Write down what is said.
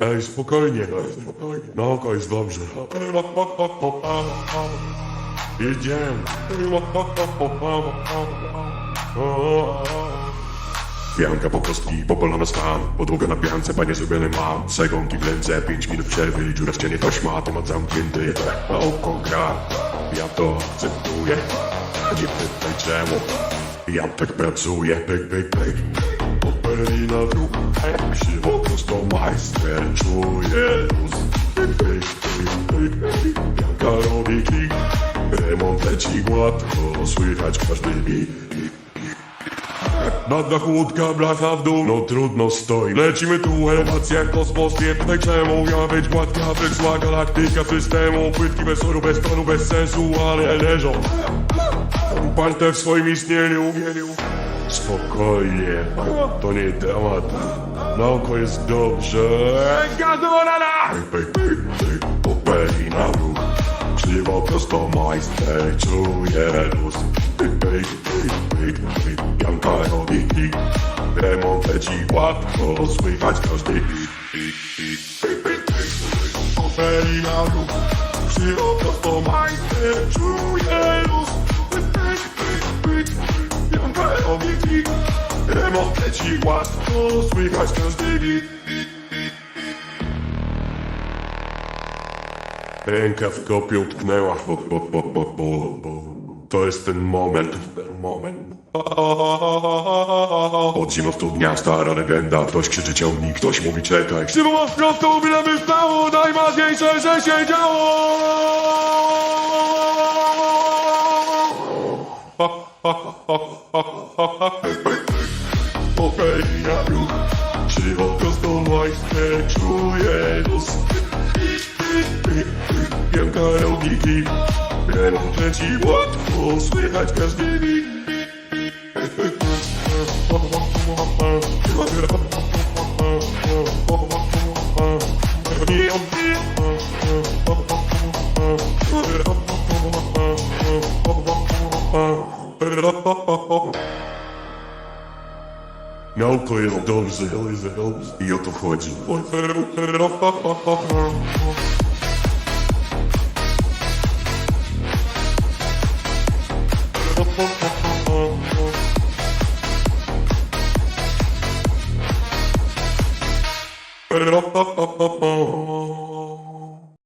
Ej, spokojnie. No, jest dobrze. Idziemy. Pianka po kostki, popolona stan Podłoga na piance, panie zrobione mam. Segonki w ręce, pięć minut przerwy Dziura w ścianie, taśma, temat zamknięty. A oko gra, ja to akceptuję. Nie pytaj czemu. Ja tak pracuję, pyk, pyk, pyk Popelina w ruch, krzywo prosto majster Czuję luz, Pianka robi klik Remont leci gładko Słychać każdy bit. Na dachu łódka, blacha w dół, no trudno stoi. Lecimy tu, elewacja, kosmos, nie pytaj czemu Miała być gładka, wyszła galaktyka systemu? Płytki bez soru, bez tonu, bez sensu, ale leżą. Uparte w swoim istnieniu, umieniu Spokojnie, to nie temat. Na oko jest dobrze. Pyk, popeli na ruch Krzywo prosto majster, czuję luz. Pyk Janka robi klik Remont leci gładko Słychać każdy pyk Popeli na ruch Krzywo prosto majster, czuję luz. Pyk Janka robi klik Remont leci gładko Słychać każdy hit Ręka w kopię utknęła, bo, bo, bo, bo, bo, bo. To jest ten moment, ten moment. Od zimą studnia stara legenda, ktoś krzyczy ciągnik, ktoś mówi czekaj. Krzywo ma w prostą, byle by stało, najważniejsze, że się działo! Popelina ruch, krzywo prosto majster, czuję luz. Piękna logiki Remont leci łatwo Słychać każdy bit Nauko jest dobrze, jest dobrze i o to chodzi. Oh,